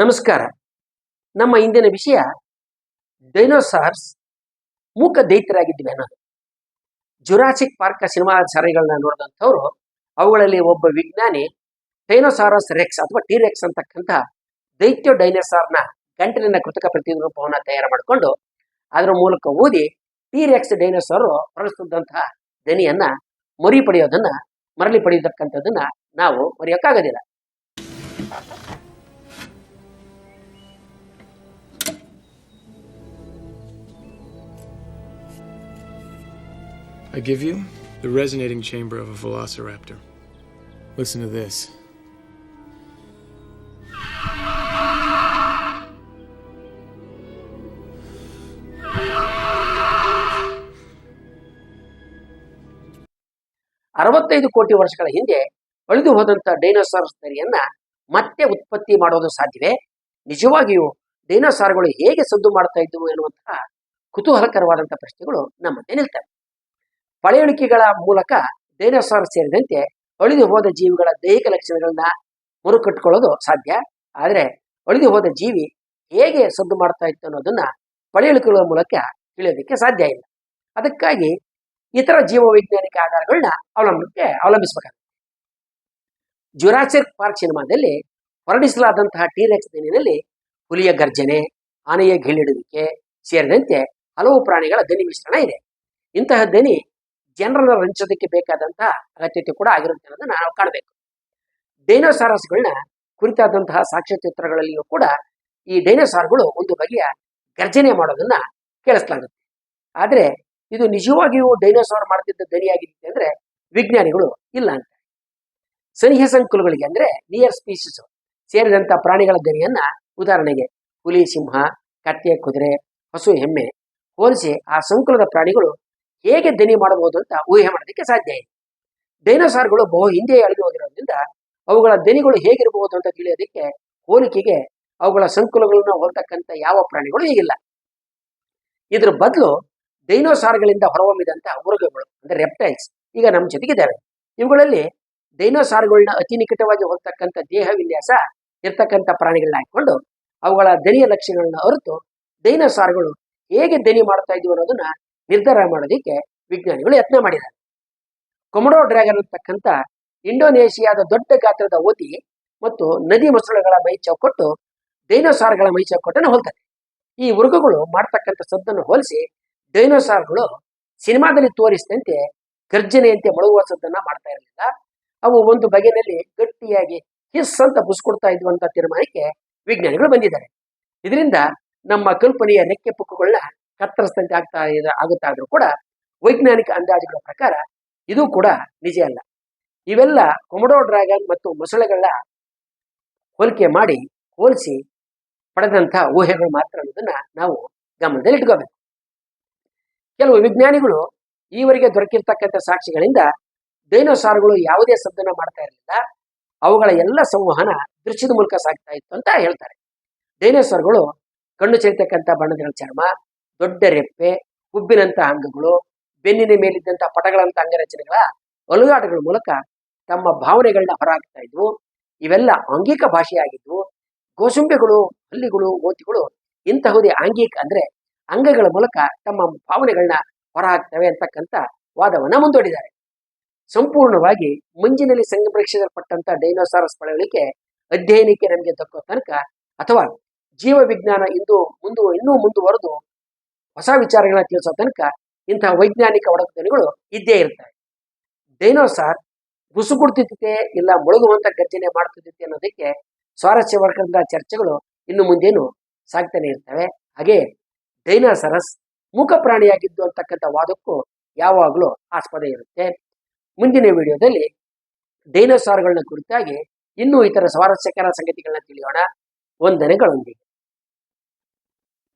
ನಮಸ್ಕಾರ. ನಮ್ಮ ಇಂದಿನ ವಿಷಯ ಡೈನೋಸಾರ್ಸ್ ಮೂಕ ದೈತ್ಯರಾಗಿದ್ದೀವಿ ಅನ್ನೋದು. ಜುರಾಸಿಕ್ ಪಾರ್ಕ್ ಸಿನಿಮಾ ಸಾರಿಗಳನ್ನ ನೋಡಿದಂಥವ್ರು, ಅವುಗಳಲ್ಲಿ ಒಬ್ಬ ವಿಜ್ಞಾನಿ ಡೈನೋಸಾರಸ್ ರೆಕ್ಸ್ ಅಥವಾ ಟಿರೆಕ್ಸ್ ಅಂತಕ್ಕಂಥ ದೈತ್ಯ ಡೈನೋಸಾರ್ನ ಗಂಟಲಿನ ಕೃತಕ ಪ್ರತಿರೂಪವನ್ನು ತಯಾರು ಮಾಡಿಕೊಂಡು, ಅದರ ಮೂಲಕ ಓದಿ ಟಿರೆಕ್ಸ್ ಡೈನೋಸಾರ್ ಹೊರಡಿಸಿದಂತಹ ದನಿಯನ್ನ ಮರಿ ಪಡೆಯೋದನ್ನ, ಮರಳಿ ಪಡೆಯತಕ್ಕಂಥದ್ದನ್ನ ನಾವು ಮರೆಯೋಕ್ಕಾಗೋದಿಲ್ಲ. I give you the resonating chamber of a velociraptor. Listen to this. ಅರವತ್ತೈದು ಕೋಟಿ ವರ್ಷಗಳ ಹಿಂದೆ ಅಳಿದು ಹೋದಂತ ಡೈನೋಸಾರ್ಸ್ ತರಿಯನ್ನ ಮತ್ತೆ ಉತ್ಪತ್ತಿ ಮಾಡೋದು ಸಾಧ್ಯವೇ ನಿಜವಾಗಿಯೂ ಡೈನೋಸಾರ್ಗಳು ಹೇಗೆ ಸದ್ದು ಮಾಡ್ತಾ ಇದ್ದವು ಎನ್ನುವಂತಹ ಕುತೂಹಲಕರವಾದಂತಹ ಪ್ರಶ್ನೆಗಳು ನಮ್ಮಂತೆ ನಿಲ್ತವೆ ಪಳೆಯುಳಿಕೆಗಳ ಮೂಲಕ ಡೈನೋಸಾರ್ ಸೇರಿದಂತೆ ಅಳಿದು ಹೋದ ಜೀವಿಗಳ ದೈಹಿಕ ಲಕ್ಷಣಗಳನ್ನ ಮರುಕಟ್ಟಿಕೊಳ್ಳೋದು ಸಾಧ್ಯ. ಆದರೆ ಅಳಿದು ಹೋದ ಜೀವಿ ಹೇಗೆ ಸದ್ದು ಮಾಡ್ತಾ ಇತ್ತು ಅನ್ನೋದನ್ನ ಪಳೆಯುಳಿಕೆಗಳ ಮೂಲಕ ತಿಳಿಯೋದಕ್ಕೆ ಸಾಧ್ಯ ಇಲ್ಲ. ಅದಕ್ಕಾಗಿ ಇತರ ಜೀವವೈಜ್ಞಾನಿಕ ಆಧಾರಗಳನ್ನ ಅವಲಂಬಕ್ಕೆ ಅವಲಂಬಿಸಬೇಕಾಗುತ್ತೆ. ಜುರಾಸಿಕ್ ಪಾರ್ಕ್ ಸಿನಿಮಾದಲ್ಲಿ ಹೊರಡಿಸಲಾದಂತಹ ಟೀರೆಕ್ಸ್ ದನಿನಲ್ಲಿ ಹುಲಿಯ ಗರ್ಜನೆ, ಆನೆಯ ಗಿಳಿಡುವಿಕೆ ಸೇರಿದಂತೆ ಹಲವು ಪ್ರಾಣಿಗಳ ದನಿ ಮಿಶ್ರಣ ಇದೆ. ಇಂತಹ ದನಿ ಜನರನ್ನ ರಂಚೋದಕ್ಕೆ ಬೇಕಾದಂತಹ ಅಗತ್ಯತೆ ಕೂಡ ಆಗಿರುತ್ತೆ ಅನ್ನೋದನ್ನ ನಾವು ಕಾಣಬೇಕು. ಡೈನೋಸಾರಸ್ಗಳನ್ನ ಕುರಿತಾದಂತಹ ಸಾಕ್ಷ್ಯಚಿತ್ರಗಳಲ್ಲಿಯೂ ಕೂಡ ಈ ಡೈನೋಸಾರ್ಗಳು ಒಂದು ಬಗೆಯ ಗರ್ಜನೆ ಮಾಡೋದನ್ನ ಕೇಳಿಸ್ಲಾಗುತ್ತೆ. ಆದ್ರೆ ಇದು ನಿಜವಾಗಿಯೂ ಡೈನೋಸಾರ್ ಮಾಡ್ತಿದ್ದ ದನಿಯಾಗಿರುತ್ತೆ ಅಂದ್ರೆ ವಿಜ್ಞಾನಿಗಳು ಇಲ್ಲ ಅಂತ. ಸನಿಹ ಸಂಕುಲಗಳಿಗೆ ಅಂದ್ರೆ ನಿಯರ್ ಸ್ಪೀಸೀಸ್ ಸೇರಿದಂತಹ ಪ್ರಾಣಿಗಳ ದನಿಯನ್ನ ಉದಾಹರಣೆಗೆ ಹುಲಿ, ಸಿಂಹ, ಕತ್ತೆ, ಕುದುರೆ, ಹಸು, ಹೆಮ್ಮೆ ಹೋಲಿಸಿ ಆ ಸಂಕುಲದ ಪ್ರಾಣಿಗಳು ಹೇಗೆ ದನಿ ಮಾಡಬಹುದು ಅಂತ ಊಹೆ ಮಾಡೋದಕ್ಕೆ ಸಾಧ್ಯ ಇದೆ ಡೈನೋಸಾರ್ಗಳು ಬಹು ಹಿಂದೆ ಅಳಿದು ಹೋಗಿರೋದ್ರಿಂದ ಅವುಗಳ ದನಿಗಳು ಹೇಗಿರಬಹುದು ಅಂತ ತಿಳಿಯೋದಕ್ಕೆ ಹೋಲಿಕೆಗೆ ಅವುಗಳ ಸಂಕುಲಗಳನ್ನು ಹೋಲ್ತಕ್ಕಂಥ ಯಾವ ಪ್ರಾಣಿಗಳು ಈಗಿಲ್ಲ. ಇದ್ರ ಬದಲು ಡೈನೋಸಾರ್ಗಳಿಂದ ಹೊರಹೊಮ್ಮಿದಂತ ಉರುಗಗಳು ಅಂದ್ರೆ ರೆಪ್ಟೈಲ್ಸ್ ಈಗ ನಮ್ಮ ಜೊತೆಗಿದ್ದಾವೆ ಇವುಗಳಲ್ಲಿ ಡೈನೋಸಾರ್ಗಳನ್ನ ಅತಿ ನಿಕಟವಾಗಿ ಹೊರತಕ್ಕಂಥ ದೇಹ ವಿನ್ಯಾಸ ಇರ್ತಕ್ಕಂಥ ಪ್ರಾಣಿಗಳನ್ನ ಹಾಕೊಂಡು ಅವುಗಳ ದನಿಯ ಲಕ್ಷಣಗಳನ್ನ ಅರಿತು ಡೈನೋಸಾರ್ಗಳು ಹೇಗೆ ದನಿ ಮಾಡ್ತಾ ಇದ್ವು ಅನ್ನೋದನ್ನ ನಿರ್ಧಾರ ಮಾಡೋದಕ್ಕೆ ವಿಜ್ಞಾನಿಗಳು ಯತ್ನ ಮಾಡಿದ್ದಾರೆ. ಕೊಮಡೋ ಡ್ರ್ಯಾಗನ್ ಅಂತಕ್ಕಂಥ ಇಂಡೋನೇಷಿಯಾದ ದೊಡ್ಡ ಗಾತ್ರದ ಓತಿ ಮತ್ತು ನದಿ ಮೊಸಳೆಗಳ ಮೈ ಚೌಕಟ್ಟು ಡೈನೋಸಾರ್ಗಳ ಮೈ ಚೌಕಟ್ಟನ್ನು ಹೋಲ್ತದೆ ಈ ಉರುಗುಗಳು ಮಾಡ್ತಕ್ಕಂಥ ಸದ್ದನ್ನು ಹೋಲಿಸಿ ಡೈನೋಸಾರ್ಗಳು ಸಿನಿಮಾದಲ್ಲಿ ತೋರಿಸಿದಂತೆ ಗರ್ಜನೆಯಂತೆ ಮೊಳಗುವ ಸದ್ದನ್ನ ಮಾಡ್ತಾ ಇರಲಿಲ್ಲ. ಅವು ಒಂದು ಬಗೆಯಲ್ಲಿ ಗಟ್ಟಿಯಾಗಿ ಹಿಸ್ ಅಂತ ಬುಸ್ಕೊಡ್ತಾ ಇದ್ವಂತ ತೀರ್ಮಾನಕ್ಕೆ ವಿಜ್ಞಾನಿಗಳು ಬಂದಿದ್ದಾರೆ. ಇದರಿಂದ ನಮ್ಮ ಕಲ್ಪನೆಯ ನೆಕ್ಕೆ ಪುಕ್ಕಗಳನ್ನ ಕತ್ತರಿಸಿದಂತೆ ಆಗ್ತಾ ಇದೆ ಆಗುತ್ತಾ ಆದ್ರೂ ಕೂಡ ವೈಜ್ಞಾನಿಕ ಅಂದಾಜುಗಳ ಪ್ರಕಾರ ಇದು ಕೂಡ ನಿಜ ಅಲ್ಲ. ಇವೆಲ್ಲ ಕೊಮಡೋ ಡ್ರ್ಯಾಗನ್ ಮತ್ತು ಮೊಸಳೆಗಳ ಹೋಲಿಕೆ ಮಾಡಿ ಹೋಲಿಸಿ ಪಡೆದಂತ ಊಹೆಗಳು ಮಾತ್ರ ಅನ್ನೋದನ್ನ ನಾವು ಗಮನದಲ್ಲಿ ಇಟ್ಕೋಬೇಕು ಕೆಲವು ವಿಜ್ಞಾನಿಗಳು ಈವರೆಗೆ ದೊರಕಿರ್ತಕ್ಕಂಥ ಸಾಕ್ಷಿಗಳಿಂದ ಡೈನೋಸಾರ್ಗಳು ಯಾವುದೇ ಶಬ್ದನ ಮಾಡ್ತಾ ಇರಲಿಲ್ಲ. ಅವುಗಳ ಎಲ್ಲ ಸಂವಹನ ದೃಶ್ಯದ ಮೂಲಕ ಸಾಗ್ತಾ ಇತ್ತು ಅಂತ ಹೇಳ್ತಾರೆ. ಡೈನೋಸಾರ್ಗಳು ಕಣ್ಣು ಚೆಲ್ತಕ್ಕಂಥ ಬಣ್ಣದ ಚರ್ಮ ದೊಡ್ಡ ರೆಪ್ಪೆ ಉಬ್ಬಿನಂತಹ ಅಂಗಗಳು, ಬೆನ್ನಿನ ಮೇಲಿದ್ದಂತಹ ಪಟಗಳಂತ ಅಂಗರಚನೆಗಳ ಅಲುಗಾಟಗಳ ಮೂಲಕ ತಮ್ಮ ಭಾವನೆಗಳನ್ನ ಹೊರಹಾಕ್ತಾ ಇದ್ವು. ಇವೆಲ್ಲ ಆಂಗಿಕ ಭಾಷೆಯಾಗಿದ್ವು ಗೋಸುಂಬೆಗಳು, ಹಲ್ಲಿಗಳು ಓತಿಗಳು ಇಂತಹುದೇ ಆಂಗಿಕ ಅಂದ್ರೆ ಅಂಗಗಳ ಮೂಲಕ ತಮ್ಮ ಭಾವನೆಗಳನ್ನ ಹೊರಹಾಕ್ತವೆ ಅಂತಕ್ಕಂಥ ವಾದವನ್ನ ಮುಂದೂಡಿದ್ದಾರೆ. ಸಂಪೂರ್ಣವಾಗಿ ಮಂಜಿನಲ್ಲಿ ಸಂರಕ್ಷಿಸಲ್ಪಟ್ಟಂತ ಡೈನೋಸಾರಸ್ ಪಳವಳಿಕೆ ಅಧ್ಯಯನಕ್ಕೆ ನಮಗೆ ದಕ್ಕೋ ತನಕ ಅಥವಾ ಜೀವ ವಿಜ್ಞಾನ ಇಂದು ಮುಂದುವ ಇನ್ನೂ ಮುಂದುವರೆದು ಹೊಸ ವಿಚಾರಗಳನ್ನ ತಿಳಿಸೋ ತನಕ ಇಂತಹ ವೈಜ್ಞಾನಿಕ ಒಡಕುತನಗಳು ಇದ್ದೇ ಇರ್ತವೆ. ಡೈನೋಸಾರ್ ಗುಸುಗುಡ್ತಿದ್ದೆ ಇಲ್ಲ ಮುಳುಗುವಂತ ಗರ್ಜನೆ ಮಾಡ್ತಿದ್ದೆ ಅನ್ನೋದಕ್ಕೆ ಸ್ವಾರಸ್ಯವರ್ಗದ ಚರ್ಚೆಗಳು ಇನ್ನು ಮುಂದೇನು ಸಾಗ್ತಾನೆ ಇರ್ತವೆ. ಹಾಗೆ ಡೈನೋಸರಸ್ ಮೂಕ ಪ್ರಾಣಿಯಾಗಿದ್ದು ಅಂತಕ್ಕಂಥ ವಾದಕ್ಕೂ ಯಾವಾಗಲೂ ಆಸ್ಪದ ಇರುತ್ತೆ. ಮುಂದಿನ ವಿಡಿಯೋದಲ್ಲಿ ಡೈನೋಸಾರ್ಗಳನ್ನ ಕುರಿತಾಗಿ ಇನ್ನೂ ಇತರ ಸ್ವಾರಸ್ಯಕರ ಸಂಗತಿಗಳನ್ನ ತಿಳಿಯೋಣ. ವಂದನೆಗಳೊಂದಿಗೆ.